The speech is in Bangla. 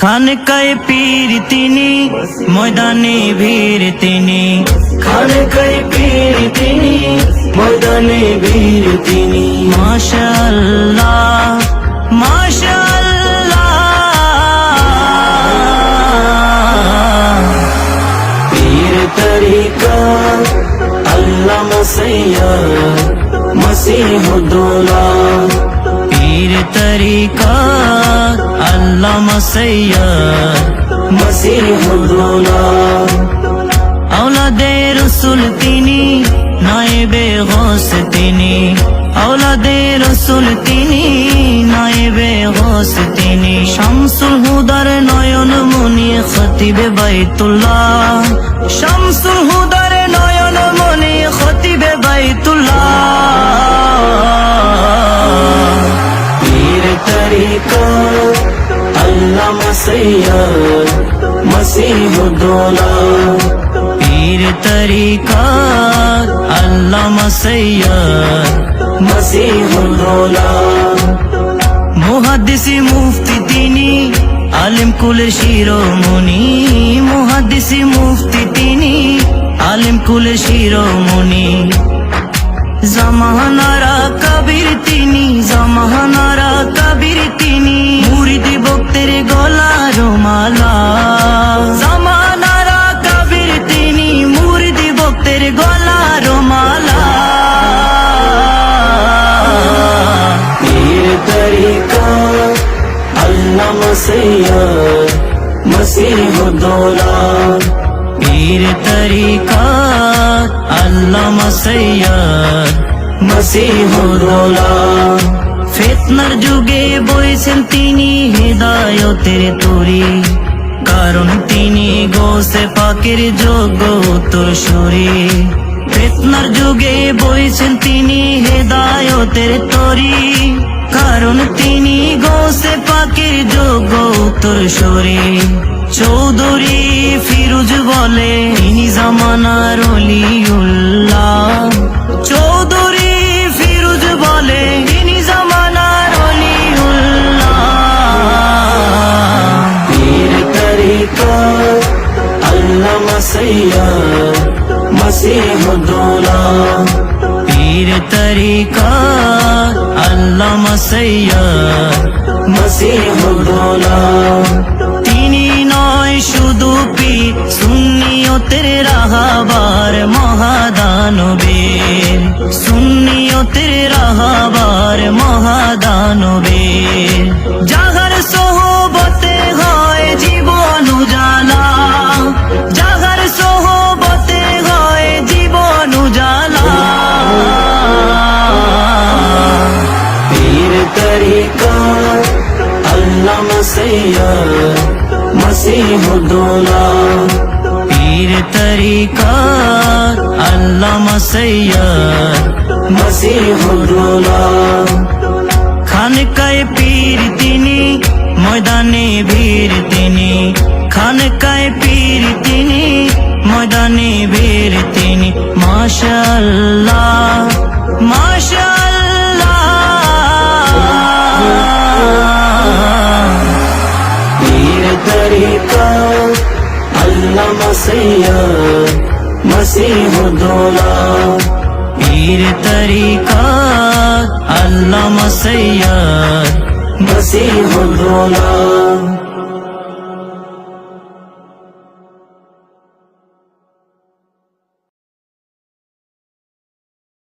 খানকায় পীর তিনি ময়দানে ভীর তিনি। খানকায় পীর তিনি ময়দানে বীর তিনি। মাশাল্লাহ মাশাল্লাহ পীর তরিকা আল্লাহ মসৈয়দ মসিহুদ্দৌলা। পীর তরিকা সৈয়দ আওলাদে রসুল তিনি নায়েবে হোস তিনি। আওলাদে রসুল তিনি নায়েবে হোস তিনি। শামসুল হুদার নয়ন মনি খতিবে বাইতুল্লাহ। শামসুল হুদার আল্লাহ পীর আল্লামা সৈয়দ মসিহুদ্দৌলা মুহাদ্দিসি মুফতি তিনি আলিম কুলের শিরোমণি মুহাদ্দিসি মুফতি তিনি আলিম কুলের শিরোমণি জামানারা কবির তিনি, জামানারা কবির তিনি। মুরিদি ভক্তের গলার মালা। জামানারা কবির তিনি, মুরিদি ভক্তের গলার মালা। পীর তরিকা, আল্লাহ মসৈয়দ মসিহুদ্দৌলা পীর তরিকা আল্লামা সৈয়দ মসিহুদ্দৌলা ফেতনার যুগে বইছেন তিনি হৃদায়তের তরি কারণ তিনি গোসে পাকের যোগ্য উত্তর সুরে। ফেতনার যুগে বইছেন তিনি হৃদায়তের তরি। কারণ তিনি গোসে পাকের যোগ্য উত্তর সুরে। চৌধুরী ফিরুজ বলে, ইনি জামানার অলিউল্লাহ। চৌধুরী ফিরুজ বলে, ইনি জামানার অলিউল্লাহ। পীর তরিকা আল্লাহ মসৈয়দ মসিহুদ্দৌলা পীর তরিকা, আল্লামা সৈয়দ তিনি নয় শুধু পীর সুন্নিয়তের রাহাবার মহাদানবীর। সুন্নিয়তের রাহাবার মহাদানবীর। যাহার সোহবতে আল্লাহ মসৈয়দ মসিহুদ্দৌলা পীর তরিকা আল্লামা সৈয়দ মসিহুদ্দৌলা খানকায় পীর তিনি ময়দানে ভীর তিনি খানকায় পীর তিনি ময়দানে ভীর তিনি মাশাল্লাহ মাশাল্লাহ তরিকা আল্লাহ মাসাইয়া মসিহ দোলা পীর তরিকা আল্লামা মসিহ মসিহুদ্দৌলা